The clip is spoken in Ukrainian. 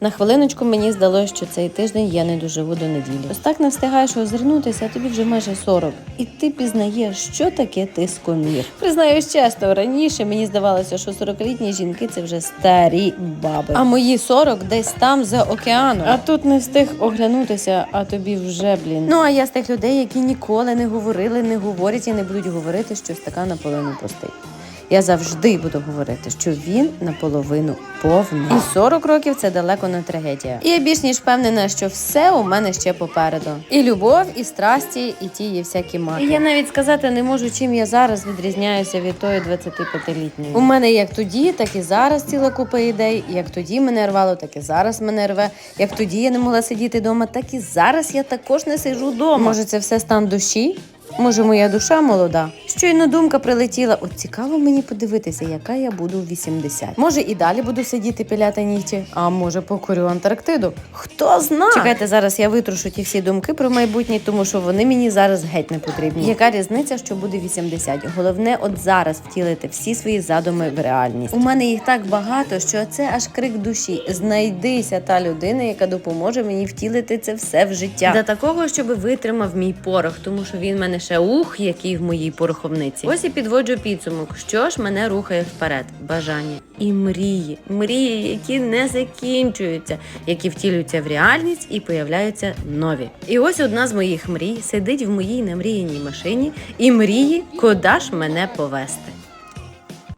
На хвилиночку мені здалося, що цей тиждень я не доживу до неділі. Ось так не встигаєш озирнутися, а тобі вже майже 40. І ти пізнаєш, що таке тискомір. Признаюсь чесно, раніше мені здавалося, що 40-літні жінки це вже старі баби. А мої 40 десь там за океаном. А тут не встиг оглянутися, а тобі вже, блін. Ну а я з тих людей, які ніколи не говорили, не говорять і не будуть говорити, що стакан наполовину пустий. Я завжди буду говорити, що він наполовину повний. І 40 років це далеко не трагедія. І я більш ніж впевнена, що все у мене ще попереду. І любов, і страсті, і ті є всякі маки. І я навіть сказати не можу, чим я зараз відрізняюся від тої 25-літньої. У мене як тоді, так і зараз ціла купа ідей. Як тоді мене рвало, так і зараз мене рве. Як тоді я не могла сидіти вдома, так і зараз я також не сиджу вдома. Може, це все стан душі? Може, моя душа молода? Щойно думка прилетіла. От цікаво мені подивитися, яка я буду в 80. Може, і далі буду сидіти піляти нігті, а може, покорю Антарктиду. Хто знає? Чекайте, зараз я витрушу ті всі думки про майбутнє, тому що вони мені зараз геть не потрібні. Яка різниця, що буде 80? Головне, от зараз втілити всі свої задуми в реальність. У мене їх так багато, що це аж крик душі. Знайдися та людина, яка допоможе мені втілити це все в життя. До такого, щоб витримав мій порох, тому що він в мене ух, який в моїй пороховниці. Ось і підводжу підсумок. Що ж мене рухає вперед? Бажання і мрії, мрії, які не закінчуються, які втілюються в реальність і появляються нові. І ось одна з моїх мрій сидить в моїй намріяній машині і мріє, куди ж мене повести.